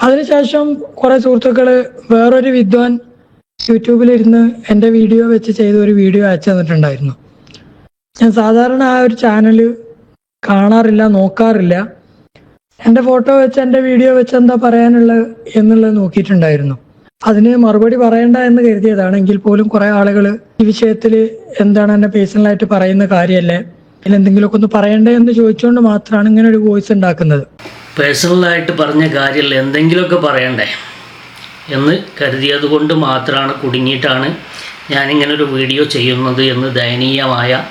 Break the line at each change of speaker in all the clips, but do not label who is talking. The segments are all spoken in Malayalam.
അതിനുശേഷം കുറെ സുഹൃത്തുക്കൾ വേറൊരു വിദ്വാൻ യൂട്യൂബിലിരുന്ന് എന്റെ വീഡിയോ വെച്ച് ചെയ്ത ഒരു വീഡിയോ അയച്ചു തന്നിട്ടുണ്ടായിരുന്നു. ഞാൻ സാധാരണ ആ ഒരു ചാനൽ കാണാറില്ല നോക്കാറില്ല. എന്റെ ഫോട്ടോ വെച്ച് എന്റെ വീഡിയോ വെച്ച് എന്താ പറയാനുള്ളത് എന്നുള്ളത് നോക്കിയിട്ടുണ്ടായിരുന്നു. അതിന് മറുപടി പറയണ്ട എന്ന് കരുതിയതാണ്. എങ്കിൽ പോലും കുറെ ആളുകൾ ഈ വിഷയത്തിൽ എന്താണ് എന്നെ പേഴ്സണലായിട്ട് പറയുന്ന കാര്യമല്ലേ? അതിൽ എന്തെങ്കിലുമൊക്കെ ഒന്ന് പറയണ്ടേ എന്ന് ചോദിച്ചുകൊണ്ട് മാത്രമാണ് ഇങ്ങനെ ഒരു വോയിസ് ഉണ്ടാക്കുന്നത്.
പേഴ്സണലായിട്ട് പറഞ്ഞ കാര്യമല്ല എന്തെങ്കിലുമൊക്കെ പറയണ്ടേ എന്ന് കരുതിയത് കൊണ്ട് മാത്രമാണ് കുടുങ്ങിയിട്ടാണ് ഞാനിങ്ങനെ ഒരു വീഡിയോ ചെയ്യുന്നത് എന്ന് ദയനീയമായ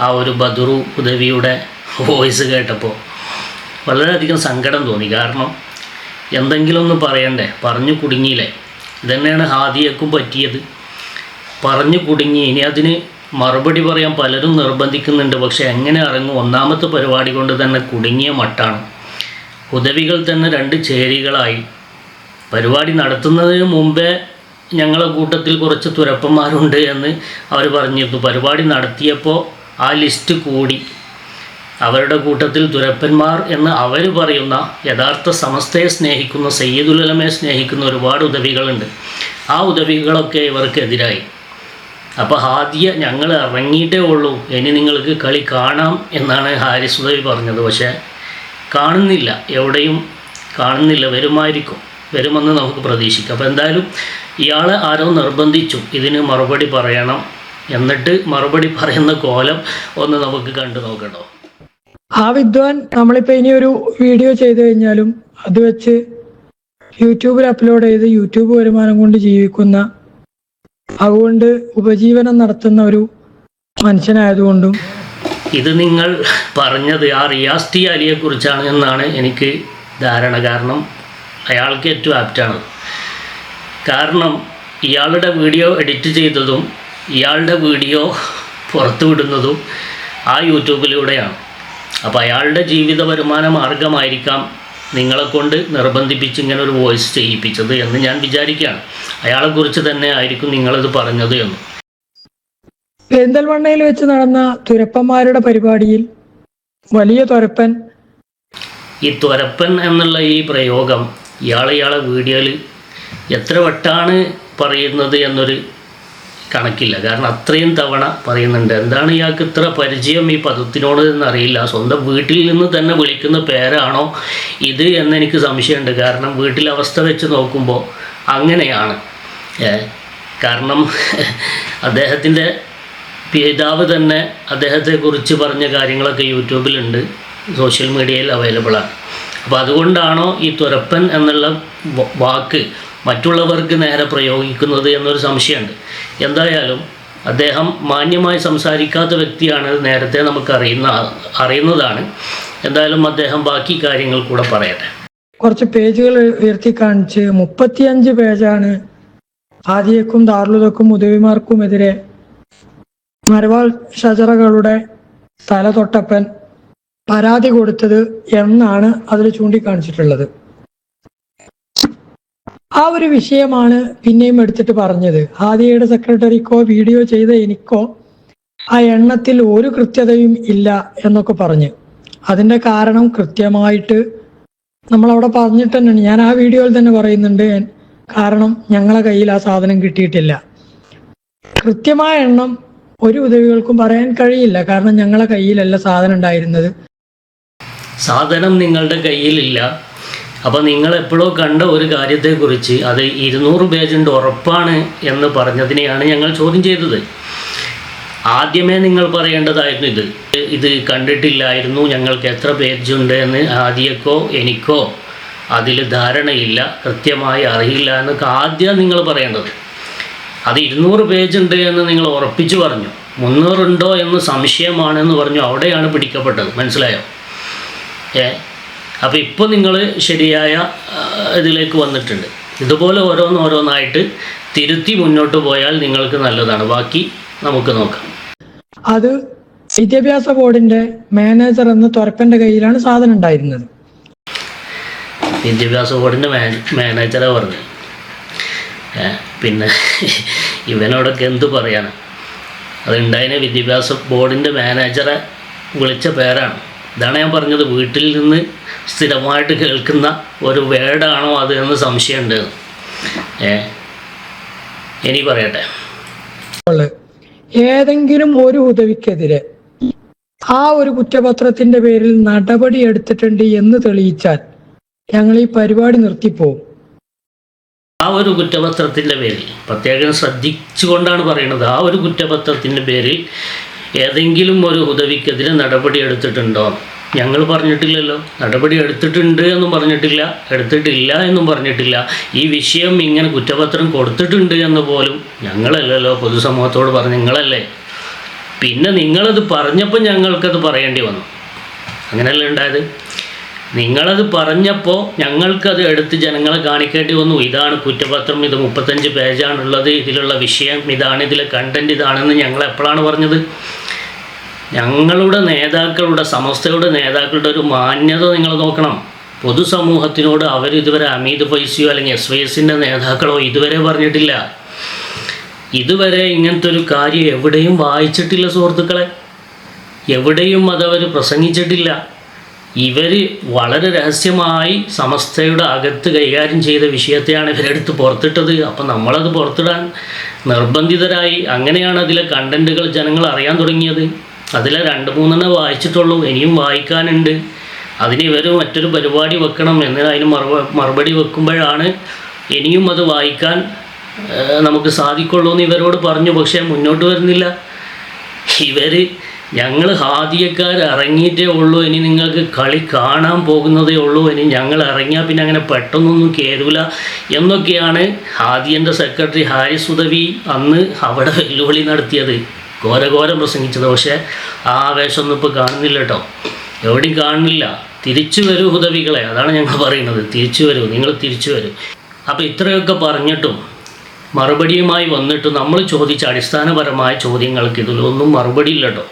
ആ ഒരു ബദറു ഉദവിയുടെ വോയിസ് കേട്ടപ്പോൾ വളരെയധികം സങ്കടം തോന്നി. കാരണം എന്തെങ്കിലും ഒന്ന് പറയണ്ടേ? പറഞ്ഞു കുടുങ്ങിയില്ലേ? ഇതന്നെയാണ് ഹാദിയക്കും പറ്റിയത്. പറഞ്ഞു കുടുങ്ങി. ഇനി അതിന് മറുപടി പറയാൻ പലരും നിർബന്ധിക്കുന്നുണ്ട്. പക്ഷേ എങ്ങനെ ഇറങ്ങും? ഒന്നാമത്തെ പരിപാടി കൊണ്ട് തന്നെ കുടുങ്ങിയ മട്ടാണ്. ഉദവികൾ തന്നെ രണ്ട് ചേരികളായി. പരിപാടി നടത്തുന്നതിന് മുമ്പേ ഞങ്ങളെ കൂട്ടത്തിൽ കുറച്ച് തുരപ്പന്മാരുണ്ട് എന്ന് അവർ പറഞ്ഞിരുന്നു. പരിപാടി നടത്തിയപ്പോൾ ആ ലിസ്റ്റ് കൂടി. അവരുടെ കൂട്ടത്തിൽ തുരപ്പന്മാർ എന്ന് അവർ പറയുന്ന യഥാർത്ഥ സമസ്തയെ സ്നേഹിക്കുന്ന സയ്യിദുലമയെ സ്നേഹിക്കുന്ന ഒരുപാട് ഉദവികളുണ്ട്. ആ ഉദവികളൊക്കെ ഇവർക്കെതിരായി. അപ്പോൾ ഹാദിയ ഞങ്ങൾ ഇറങ്ങിയിട്ടേ ഉള്ളൂ. ഇനി നിങ്ങൾക്ക് കളി കാണാം എന്നാണ് ഹാരിസ് ഉദവി പറഞ്ഞത്. പക്ഷേ കാണുന്നില്ല. എവിടെയും കാണുന്നില്ല. വരുമായിരിക്കും. വരുമെന്ന് നമുക്ക് പ്രതീക്ഷിക്കാം. അപ്പോൾ എന്തായാലും ഇയാളെ ആരോ നിർബന്ധിച്ചു. ഇതിന് മറുപടി പറയണം. എന്നിട്ട് മറുപടി പറയുന്ന കോലം ഒന്ന് നമുക്ക് കണ്ടു നോക്കണോ
ആ വിദ്വാൻ നമ്മളിപ്പോൾ ഇനി ഒരു വീഡിയോ ചെയ്തു കഴിഞ്ഞാലും അത് വെച്ച് യൂട്യൂബിൽ അപ്ലോഡ് ചെയ്ത് യൂട്യൂബ് വരുമാനം കൊണ്ട് ജീവിക്കുന്ന അതുകൊണ്ട് ഉപജീവനം നടത്തുന്ന ഒരു മനുഷ്യനായതുകൊണ്ടും
ഇത് നിങ്ങൾ പറഞ്ഞത് ആ റിയാസ് ടി അലിയെക്കുറിച്ചാണ് എന്നാണ് എനിക്ക് ധാരണ. കാരണം അയാൾക്ക് ഏറ്റവും ആപ്റ്റാണ്. കാരണം ഇയാളുടെ വീഡിയോ എഡിറ്റ് ചെയ്തതും ഇയാളുടെ വീഡിയോ പുറത്തുവിടുന്നതും ആ യൂട്യൂബിലൂടെയാണ്. അപ്പോൾ അയാളുടെ ജീവിത വരുമാന മാർഗമായിരിക്കാം നിങ്ങളെക്കൊണ്ട് നിർബന്ധിപ്പിച്ച് ഇങ്ങനെ ഒരു വോയിസ് ചെയ്യിപ്പിച്ചത് എന്ന് ഞാൻ വിചാരിക്കുകയാണ്. അയാളെക്കുറിച്ച് തന്നെ ആയിരിക്കും നിങ്ങളിത് പറഞ്ഞത് എന്ന്.
പെരിന്തൽമണ്ണയിൽ വെച്ച് നടന്ന തുരപ്പന്മാരുടെ പരിപാടിയിൽ വലിയ തുരപ്പൻ.
ഈ തുരപ്പൻ എന്നുള്ള ഈ പ്രയോഗം ഇയാളെ ഇയാളെ വീഡിയോയിൽ എത്ര വട്ടാണ് പറയുന്നത് എന്നൊരു കണക്കില്ല. കാരണം അത്രയും തവണ പറയുന്നുണ്ട്. എന്താണ് ഇയാൾക്ക് ഇത്ര പരിചയം ഈ പദത്തിനോട് എന്നറിയില്ല. സ്വന്തം വീട്ടിൽ നിന്ന് തന്നെ വിളിക്കുന്ന പേരാണോ ഇത് എന്നെനിക്ക് സംശയമുണ്ട്. കാരണം വീട്ടിലെ അവസ്ഥ വെച്ച് നോക്കുമ്പോൾ അങ്ങനെയാണ്. കാരണം അദ്ദേഹത്തിന്റെ പിതാവ് തന്നെ അദ്ദേഹത്തെക്കുറിച്ച് പറഞ്ഞ കാര്യങ്ങളൊക്കെ യൂട്യൂബിലുണ്ട്. സോഷ്യൽ മീഡിയയിൽ അവൈലബിളാണ്. അപ്പോൾ അതുകൊണ്ടാണോ ഈ തുരപ്പൻ എന്നുള്ള വാക്ക് മറ്റുള്ളവർക്ക് നേരെ പ്രയോഗിക്കുന്നത് എന്നൊരു സംശയമുണ്ട്. എന്തായാലും അദ്ദേഹം മാന്യമായി സംസാരിക്കാത്ത വ്യക്തിയാണ് നേരത്തെ നമുക്ക് അറിയുന്ന അറിയുന്നതാണ്. എന്തായാലും അദ്ദേഹം ബാക്കി കാര്യങ്ങൾ കൂടെ പറയട്ടെ.
കുറച്ച് പേജുകൾ ഉയർത്തി കാണിച്ച് മുപ്പത്തിയഞ്ച് പേജാണ് ആദിയക്കും ദാർലുദക്കും ഉദവിമാർക്കുമെതിരെ മരവാൾ ഷജറകളുടെ തല തൊട്ടപ്പൻ പരാതി കൊടുത്തത് എന്നാണ് അതിൽ ചൂണ്ടിക്കാണിച്ചിട്ടുള്ളത്. ആ ഒരു വിഷയമാണ് പിന്നെയും എടുത്തിട്ട് പറഞ്ഞത്. ഹാദിയയുടെ സെക്രട്ടറിക്കോ വീഡിയോ ചെയ്ത എനിക്കോ ആ എണ്ണത്തിൽ ഒരു കൃത്യതയും ഇല്ല എന്നൊക്കെ പറഞ്ഞ്. അതിന്റെ കാരണം കൃത്യമായിട്ട് നമ്മൾ അവിടെ പറഞ്ഞിട്ട് തന്നെയാണ്. ഞാൻ ആ വീഡിയോയിൽ തന്നെ പറയുന്നുണ്ട്. കാരണം ഞങ്ങളെ കയ്യിൽ ആ സാധനം കിട്ടിയിട്ടില്ല. കൃത്യമായ എണ്ണം ഒരു ഉദവികൾക്കും പറയാൻ കഴിയില്ല. കാരണം ഞങ്ങളെ കയ്യിലല്ല സാധനം ഉണ്ടായിരുന്നത്.
സാധനം നിങ്ങളുടെ കയ്യിലില്ല. അപ്പോൾ നിങ്ങൾ എപ്പോഴോ കണ്ട ഒരു കാര്യത്തെക്കുറിച്ച് അത് ഇരുന്നൂറ് പേജുണ്ട് ഉറപ്പാണ് എന്ന് പറഞ്ഞതിനെയാണ് ഞങ്ങൾ ചോദ്യം ചെയ്തത്. ആദ്യമേ നിങ്ങൾ പറയേണ്ടതായിരുന്നു ഇത്. ഇത് കണ്ടിട്ടില്ലായിരുന്നു. ഞങ്ങൾക്ക് എത്ര പേജുണ്ട് എന്ന് ആദ്യക്കോ എനിക്കോ അതിൽ ധാരണയില്ല. കൃത്യമായി അറിയില്ല എന്നൊക്കെ ആദ്യം നിങ്ങൾ പറയേണ്ടത്. അത് ഇരുന്നൂറ് പേജുണ്ട് എന്ന് നിങ്ങൾ ഉറപ്പിച്ചു പറഞ്ഞു. മുന്നൂറുണ്ടോ എന്ന് സംശയമാണെന്ന് പറഞ്ഞു. അവിടെയാണ് പിടിക്കപ്പെട്ടത്. മനസ്സിലായോ? ഏ? അപ്പോൾ ഇപ്പോൾ നിങ്ങൾ ശരിയായ ഇതിലേക്ക് വന്നിട്ടുണ്ട്. ഇതുപോലെ ഓരോന്നോരോന്നായിട്ട് തിരുത്തി മുന്നോട്ട് പോയാൽ നിങ്ങൾക്ക് നല്ലതാണ്. ബാക്കി നമുക്ക് നോക്കാം.
അത് വിദ്യാഭ്യാസ ബോർഡിന്റെ മാനേജർ എന്ന് തുറപ്പന്റെ കയ്യിലാണ് സാധനം ഉണ്ടായിരുന്നത്.
വിദ്യാഭ്യാസ ബോർഡിന്റെ മാ മാനേജറെ പറഞ്ഞു പിന്നെ ഇവനോടൊക്കെ എന്തു പറയാനാണ് അതുണ്ടായതിനെ വിദ്യാഭ്യാസ ബോർഡിന്റെ മാനേജറെ വിളിച്ച പേരാണ്. ഇതാണ് ഞാൻ പറഞ്ഞത് വീട്ടിൽ നിന്ന് സ്ഥിരമായിട്ട് കേൾക്കുന്ന ഒരു വേർഡാണോ അത് എന്ന് സംശയമുണ്ട്. ഏ ഇനി പറയട്ടെ.
ഏതെങ്കിലും ഒരു ഉദവിക്കെതിരെ ആ ഒരു കുറ്റപത്രത്തിന്റെ പേരിൽ നടപടി എടുത്തിട്ടുണ്ട് എന്ന് തെളിയിച്ചാൽ ഞങ്ങൾ ഈ പരിപാടി നിർത്തിപ്പോവും.
ആ ഒരു കുറ്റപത്രത്തിന്റെ പേരിൽ പ്രത്യേകം ശ്രദ്ധിച്ചുകൊണ്ടാണ് പറയുന്നത് ആ ഒരു കുറ്റപത്രത്തിന്റെ പേരിൽ ഏതെങ്കിലും ഒരു ഉദവിക്കെതിരെ നടപടി എടുത്തിട്ടുണ്ടോ? ഞങ്ങൾ പറഞ്ഞിട്ടില്ലല്ലോ. നടപടി എടുത്തിട്ടുണ്ട് എന്നും പറഞ്ഞിട്ടില്ല എടുത്തിട്ടില്ല എന്നും പറഞ്ഞിട്ടില്ല. ഈ വിഷയം ഇങ്ങനെ കുറ്റപത്രം കൊടുത്തിട്ടുണ്ട് എന്ന് പോലും ഞങ്ങളല്ലല്ലോ പൊതുസമൂഹത്തോട് പറഞ്ഞ നിങ്ങളല്ലേ. പിന്നെ നിങ്ങളത് പറഞ്ഞപ്പോൾ ഞങ്ങൾക്കത് പറയേണ്ടി വന്നു. അങ്ങനെയല്ലേ ഉണ്ടായത്? നിങ്ങളത് പറഞ്ഞപ്പോൾ ഞങ്ങൾക്കത് എടുത്ത് ജനങ്ങളെ കാണിക്കേണ്ടി വന്നു. ഇതാണ് കുറ്റപത്രം ഇത് മുപ്പത്തഞ്ച് പേജാണുള്ളത് ഇതിലുള്ള വിഷയം ഇതാണ് ഇതിലെ കണ്ടന്റ് ഇതാണെന്ന് ഞങ്ങൾ എപ്പോഴാണ് പറഞ്ഞത്? ഞങ്ങളുടെ നേതാക്കളുടെ സമസ്തയുടെ നേതാക്കളുടെ ഒരു മാന്യത നിങ്ങൾ നോക്കണം. പൊതുസമൂഹത്തിനോട് അവർ ഇതുവരെ അമീത് ഫൈസിയോ അല്ലെങ്കിൽ എസ് വൈ എസിന്റെ നേതാക്കളോ ഇതുവരെ പറഞ്ഞിട്ടില്ല. ഇതുവരെ ഇങ്ങനത്തെ ഒരു കാര്യം എവിടെയും വായിച്ചിട്ടില്ല സുഹൃത്തുക്കളെ. എവിടെയും അതവർ പ്രസംഗിച്ചിട്ടില്ല. ഇവർ വളരെ രഹസ്യമായി സമസ്തയുടെ അകത്ത് കൈകാര്യം ചെയ്ത വിഷയത്തെയാണ് ഇവരെടുത്ത് പുറത്തിട്ടത്. അപ്പം നമ്മളത് പുറത്തിടാൻ നിർബന്ധിതരായി അങ്ങനെയാണ് അതിലെ കണ്ടന്റുകൾ ജനങ്ങൾ അറിയാൻ തുടങ്ങിയത്. അതിലെ രണ്ട് മൂന്നെണ്ണം വായിച്ചിട്ടുള്ളൂ ഇനിയും വായിക്കാനുണ്ട്. അതിന് ഇവർ മറ്റൊരു പരിപാടി വെക്കണം എന്ന് അതിന് മറുപടി വെക്കുമ്പോഴാണ് ഇനിയും അത് വായിക്കാൻ നമുക്ക് സാധിക്കുള്ളൂ എന്ന് ഇവരോട് പറഞ്ഞു. പക്ഷേ മുന്നോട്ട് വരുന്നില്ല. ഇവർ ഞങ്ങൾ ഹാദിയക്കാർ ഇറങ്ങിയിട്ടേ ഉള്ളൂ ഇനി നിങ്ങൾക്ക് കളി കാണാൻ പോകുന്നതേ ഉള്ളൂ ഇനി ഞങ്ങൾ ഇറങ്ങിയാൽ പിന്നെ അങ്ങനെ പെട്ടെന്നൊന്നും കയറൂല എന്നൊക്കെയാണ് ഹാദിയന്റെ സെക്രട്ടറി ഹാരിസ് ഉദവി അന്ന് അവിടെ വെല്ലുവിളി നടത്തിയത്. ഘോരഘോരം പ്രസംഗിച്ചത് പക്ഷേ ആ ആവേശമൊന്നും ഇപ്പോൾ കാണുന്നില്ല കേട്ടോ. എവിടെയും കാണുന്നില്ല. തിരിച്ചു വരൂ ഉദവികളെ അതാണ് ഞങ്ങൾ പറയുന്നത്. തിരിച്ചു വരൂ നിങ്ങൾ തിരിച്ചു വരൂ. അപ്പോൾ ഇത്രയൊക്കെ പറഞ്ഞിട്ടും മറുപടിയുമായി വന്നിട്ട് നമ്മൾ ചോദിച്ച അടിസ്ഥാനപരമായ ചോദ്യങ്ങൾക്ക് ഇതിലൊന്നും മറുപടി ഇല്ല കേട്ടോ.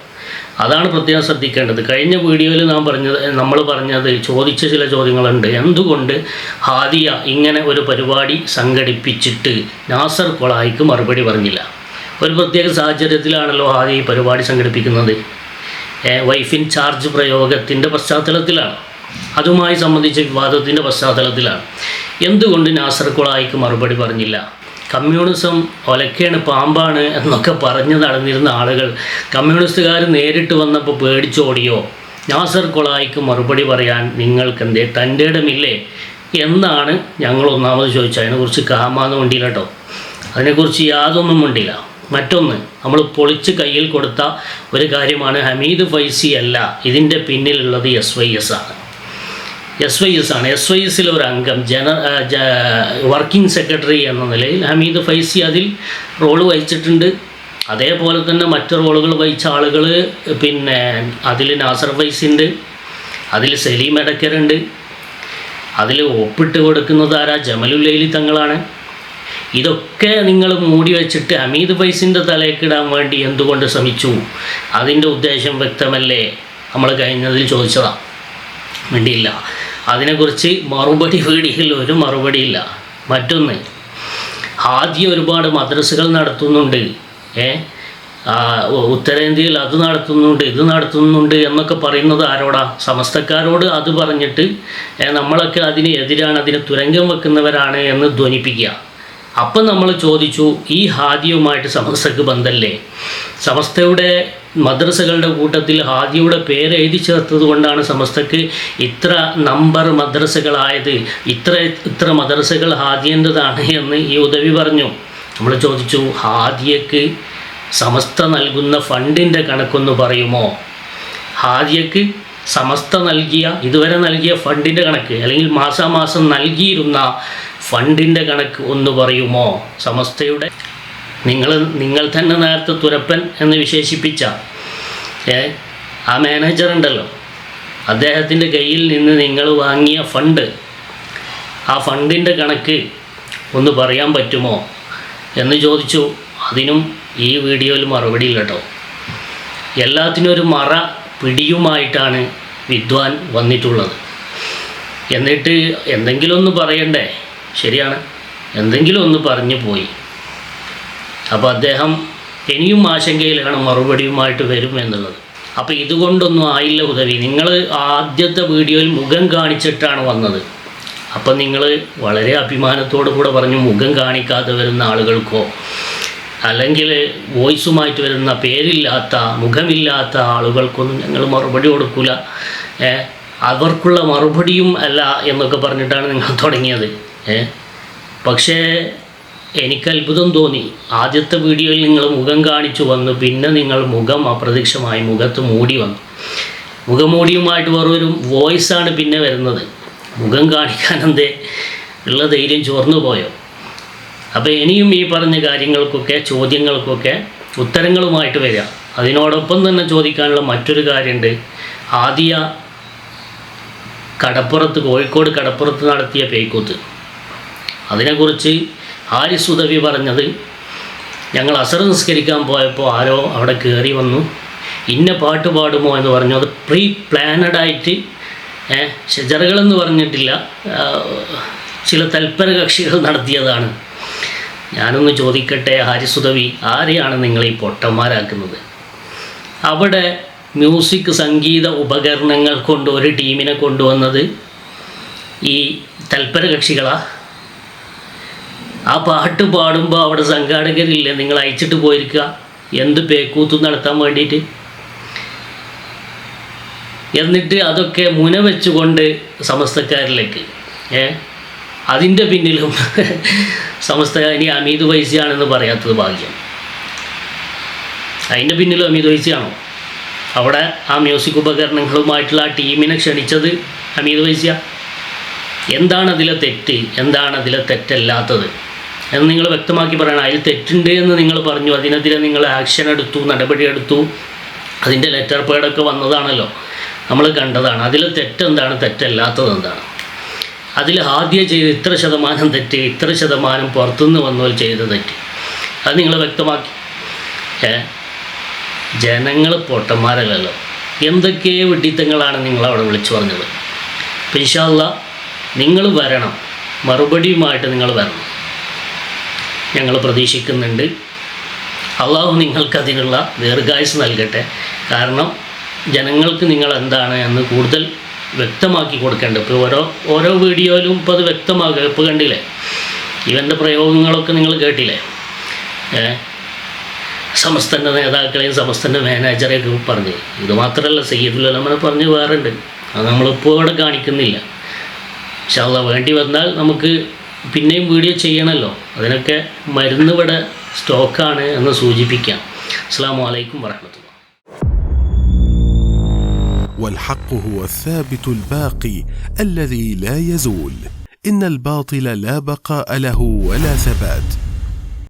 അതാണ് പ്രത്യേകം ശ്രദ്ധിക്കേണ്ടത്. കഴിഞ്ഞ വീഡിയോയിൽ നാം പറഞ്ഞത് നമ്മൾ പറഞ്ഞത് ചോദിച്ച ചില ചോദ്യങ്ങളുണ്ട്. എന്തുകൊണ്ട് ഹാദിയ ഇങ്ങനെ ഒരു പരിപാടി സംഘടിപ്പിച്ചിട്ട് നാസർ കൊളായിക്ക് മറുപടി പറഞ്ഞില്ല? ഒരു പ്രത്യേക സാഹചര്യത്തിലാണല്ലോ ഹാദിയ ഈ പരിപാടി സംഘടിപ്പിക്കുന്നത്. വൈഫിൻ ചാർജ് പ്രയോഗത്തിന്റെ പശ്ചാത്തലത്തിലാണ്. അതുമായി സംബന്ധിച്ച വിവാദത്തിന്റെ പശ്ചാത്തലത്തിലാണ്. എന്തുകൊണ്ട് നാസർ കൊളായിക്ക് മറുപടി പറഞ്ഞില്ല? കമ്മ്യൂണിസം ഒലക്കയാണ് പാമ്പാണ് എന്നൊക്കെ പറഞ്ഞ് നടന്നിരുന്ന ആളുകൾ കമ്മ്യൂണിസ്റ്റുകാർ നേരിട്ട് വന്നപ്പോൾ പേടിച്ചോടിയോ? നാസർ കൊളായിക്ക് മറുപടി പറയാൻ നിങ്ങൾക്ക് എന്തേ തന്റെ ഇടമില്ലേ എന്നാണ് ഞങ്ങൾ ഒന്നാമത് ചോദിച്ചത്. അതിനെക്കുറിച്ച് കാമാന്ന് ഉണ്ടില്ല കേട്ടോ. അതിനെക്കുറിച്ച് യാതൊന്നും ഉണ്ടില്ല മറ്റൊന്ന് നമ്മൾ പൊളിച്ച് കയ്യിൽ കൊടുത്ത ഒരു കാര്യമാണ് ഹമീദ് ഫൈസി അല്ല. ഇതിന്റെ പിന്നിലുള്ളത് എസ് വൈ എസ് ആണ്. എസ് ആണ്. എസ് വൈ എസിലെ ഒരു അംഗം. ജന വർക്കിംഗ് സെക്രട്ടറി എന്ന നിലയിൽ ഹമീദ് ഫൈസി അതിൽ റോൾ വഹിച്ചിട്ടുണ്ട്. അതേപോലെ തന്നെ മറ്റ് റോളുകൾ വഹിച്ച ആളുകൾ പിന്നെ അതിൽ നാസർ ഫൈസിണ്ട് അതിൽ സലീം എടക്കരുണ്ട് അതിൽ ഒപ്പിട്ട് കൊടുക്കുന്നത് ആരാ? ജമലുലൈലി തങ്ങളാണ്. ഇതൊക്കെ നിങ്ങൾ മൂടി വെച്ചിട്ട് ഹമീദ് ഫൈസിന്റെ തലയ്ക്കിടാൻ വേണ്ടി എന്തുകൊണ്ട് ശ്രമിച്ചു? അതിന്റെ ഉദ്ദേശം വ്യക്തമല്ലേ? നമ്മൾ കഴിഞ്ഞതിൽ ചോദിച്ചതാണ് വേണ്ടിയില്ല അതിനെക്കുറിച്ച് മറുപടി വീടിയിൽ ഒരു മറുപടിയില്ല. മറ്റൊന്ന് ആദ്യം ഒരുപാട് മദ്രസകൾ നടത്തുന്നുണ്ട്. ഏ? ഉത്തരേന്ത്യയിൽ അത് നടത്തുന്നുണ്ട് ഇത് നടത്തുന്നുണ്ട് എന്നൊക്കെ പറയുന്നത് ആരോടാ? സമസ്തക്കാരോട് അത് പറഞ്ഞിട്ട് നമ്മളൊക്കെ അതിന് എതിരാണ് അതിന് തുരങ്കം വെക്കുന്നവരാണ് എന്ന് ധ്വനിപ്പിക്കുക. അപ്പം നമ്മൾ ചോദിച്ചു ഈ ഹാദിയുമായിട്ട് സമസ്തക്ക് ബന്ധമല്ലേ സമസ്തയുടെ മദ്രസകളുടെ കൂട്ടത്തിൽ ഹാജിയുടെ പേര് എഴുതി ചേർത്തത് കൊണ്ടാണ് സമസ്തക്ക് ഇത്ര നമ്പർ മദ്രസകളായത്. ഇത്ര ഇത്ര മദ്രസകൾ ഹാജിയന്റെതാണ് എന്ന് ഈ ഉദവി പറഞ്ഞു. നമ്മൾ ചോദിച്ചു ഹാദിയക്ക് സമസ്ത നൽകുന്ന ഫണ്ടിന്റെ കണക്കൊന്ന് പറയുമോ? ഹാദിയക്ക് സമസ്ത നൽകിയ ഇതുവരെ നൽകിയ ഫണ്ടിന്റെ കണക്ക് അല്ലെങ്കിൽ മാസാമാസം നൽകിയിരുന്ന ഫണ്ടിന്റെ കണക്ക് ഒന്ന് പറയുമോ? സമസ്തയുടെ നിങ്ങൾ നിങ്ങൾ തന്നെ നേരത്തെ തുരപ്പൻ എന്ന് വിശേഷിപ്പിച്ച ആ മാനേജർ ഉണ്ടല്ലോ. അദ്ദേഹത്തിന്റെ കയ്യിൽ നിന്ന് നിങ്ങൾ വാങ്ങിയ ഫണ്ട് ആ ഫണ്ടിന്റെ കണക്ക് ഒന്ന് പറയാൻ പറ്റുമോ എന്ന് ചോദിച്ചു. അതിനും ഈ വീഡിയോയിൽ മറുപടി ഇല്ല കേട്ടോ. എല്ലാത്തിനും ഒരു മറ പിടിയുമായിട്ടാണ് വിദ്വാൻ വന്നിട്ടുള്ളത്. എന്നിട്ട് എന്തെങ്കിലും ഒന്ന് പറയണ്ടേ? ശരിയാണ്. എന്തെങ്കിലും ഒന്ന് പറഞ്ഞു പോയി. അപ്പോൾ അദ്ദേഹം ഇനിയും ആശങ്കയിലാണ് മറുപടിയുമായിട്ട് വരും എന്നുള്ളത്. അപ്പോൾ ഇതുകൊണ്ടൊന്നും ആയില്ല ഉദവി. നിങ്ങൾ ആദ്യത്തെ വീഡിയോയിൽ മുഖം കാണിച്ചിട്ടാണ് വന്നത്. അപ്പം നിങ്ങൾ വളരെ അഭിമാനത്തോടു കൂടെ പറഞ്ഞു മുഖം കാണിക്കാതെ വരുന്ന ആളുകൾക്കോ അല്ലെങ്കിൽ വോയിസുമായിട്ട് വരുന്ന പേരില്ലാത്ത മുഖമില്ലാത്ത ആളുകൾക്കൊന്നും ഞങ്ങൾ മറുപടി കൊടുക്കില്ല അവർക്കുള്ള മറുപടിയും അല്ല എന്നൊക്കെ പറഞ്ഞിട്ടാണ് നിങ്ങൾ തുടങ്ങിയത്. പക്ഷേ എനിക്ക് അത്ഭുതം തോന്നി. ആദ്യത്തെ വീഡിയോയിൽ നിങ്ങൾ മുഖം കാണിച്ചു വന്നു. പിന്നെ നിങ്ങൾ മുഖം അപ്രത്യക്ഷമായി മുഖത്ത് മൂടി വന്നു. മുഖമൂടിയുമായിട്ട് വെറൊരു വോയിസാണ് പിന്നെ വരുന്നത്. മുഖം കാണിക്കാൻ എന്തേ? ഉള്ള ധൈര്യം ചോർന്നു പോയോ? അപ്പോൾ ഇനിയും ഈ പറഞ്ഞ കാര്യങ്ങൾക്കൊക്കെ ചോദ്യങ്ങൾക്കൊക്കെ ഉത്തരങ്ങളുമായിട്ട് വരിക. അതിനോടൊപ്പം തന്നെ ചോദിക്കാനുള്ള മറ്റൊരു കാര്യമുണ്ട് ആദ്യ കടപ്പുറത്ത് കോഴിക്കോട് കടപ്പുറത്ത് നടത്തിയ പേക്കൂത്ത് അതിനെക്കുറിച്ച് ഹാരിസ് ഉദവി പറഞ്ഞത് ഞങ്ങൾ അസർ നിസ്കരിക്കാൻ പോയപ്പോൾ ആരോ അവിടെ കയറി വന്നു. ഇന്ന പാട്ട് പാടുമോ എന്ന് പറഞ്ഞു. അത് പ്രീ പ്ലാനഡായിട്ട് ഷെജറുകളെന്ന് പറഞ്ഞിട്ടില്ല. ചില തൽപര കക്ഷികൾ നടത്തിയതാണ്. ഞാനൊന്ന് ചോദിക്കട്ടെ ഹാരിസുദവി ആരെയാണ് നിങ്ങൾ ഈ പൊട്ടന്മാരാക്കുന്നത്? അവിടെ മ്യൂസിക് സംഗീത ഉപകരണങ്ങൾ കൊണ്ട് ഒരു ടീമിനെ കൊണ്ടുവന്നത് ഈ തൽപര കക്ഷികളാ. ആ പാട്ട് പാടുമ്പോൾ അവിടെ സംഘാടകരില്ലേ? നിങ്ങൾ അയച്ചിട്ട് പോയിരിക്കുക. എന്ത് പേക്കൂത്ത് നടത്താൻ വേണ്ടിയിട്ട്. എന്നിട്ട് അതൊക്കെ മുന വെച്ചുകൊണ്ട് സമസ്തക്കാരിലേക്ക് ഏ? അതിന്റെ പിന്നിലും സമസ്ത ഇനി അമീത് വൈസിയാണെന്ന് പറയാത്തത് ഭാഗ്യം. അതിന്റെ പിന്നിലും അമീത് പൈസയാണോ അവിടെ ആ മ്യൂസിക് ഉപകരണങ്ങളുമായിട്ടുള്ള ആ ടീമിനെ ക്ഷണിച്ചത് അമീത് വൈസിയ. എന്താണ് അതിലെ തെറ്റ്? എന്താണ് അതിലെ തെറ്റല്ലാത്തത്? എന്ന് നിങ്ങൾ വ്യക്തമാക്കി പറയണം. അതിൽ തെറ്റുണ്ട് എന്ന് നിങ്ങൾ പറഞ്ഞു. അതിനെതിരെ നിങ്ങൾ ആക്ഷൻ എടുത്തു നടപടിയെടുത്തു അതിന്റെ ലെറ്റർ പേഡൊക്കെ വന്നതാണല്ലോ. നമ്മൾ കണ്ടതാണ്. അതിൽ തെറ്റെന്താണ്? തെറ്റല്ലാത്തത് എന്താണ്? അതിൽ ആദ്യം ചെയ്ത് ഇത്ര ശതമാനം തെറ്റ് ഇത്ര ശതമാനം പുറത്തുനിന്ന് വന്നവർ ചെയ്ത തെറ്റ്. അത് നിങ്ങൾ വ്യക്തമാക്കി. ഏ? ജനങ്ങൾ പൊട്ടന്മാരല്ലല്ലോ. എന്തൊക്കെ വിഡിത്തങ്ങളാണ് നിങ്ങളവിടെ വിളിച്ചു പറഞ്ഞത്? പിശാല്ല നിങ്ങൾ വരണം. മറുപടിയുമായിട്ട് നിങ്ങൾ വരണം. ഞങ്ങൾ പ്രതീക്ഷിക്കുന്നുണ്ട്. അള്ളാഹു നിങ്ങൾക്കതിനുള്ള ദീർഘായുസ് നൽകട്ടെ. കാരണം ജനങ്ങൾക്ക് നിങ്ങൾ എന്താണ് എന്ന് കൂടുതൽ വ്യക്തമാക്കി കൊടുക്കേണ്ടത്. ഇപ്പോൾ ഓരോ ഓരോ വീഡിയോയിലും ഇപ്പോൾ അത് വ്യക്തമാകുക ഇപ്പോൾ കണ്ടില്ലേ? ഇവന്റെ പ്രയോഗങ്ങളൊക്കെ നിങ്ങൾ കേട്ടില്ലേ? സമസ്തന്റെ നേതാക്കളെയും സമസ്തന്റെ മാനേജറെയൊക്കെ പറഞ്ഞു. ഇത് മാത്രമല്ല സയ്യിദുലമനെ പറഞ്ഞ് വേറെ ഉണ്ട് അത് നമ്മളിപ്പോൾ ഇവിടെ കാണിക്കുന്നില്ല. പക്ഷെ അത് വേണ്ടി വന്നാൽ നമുക്ക് പിന്നെയും വീഡിയോ ചെയ്യണമല്ലോ അതിനൊക്കെ മരുന്ന് ഇവിടെ സ്റ്റോക്കാണ് എന്ന് സൂചിപ്പിക്കാം അസ്സാം വലൈക്കും വരഹമത്തുള്ള
والحق هو الثابت الباقي الذي لا يزول ان الباطل لا بقاء له ولا ثبات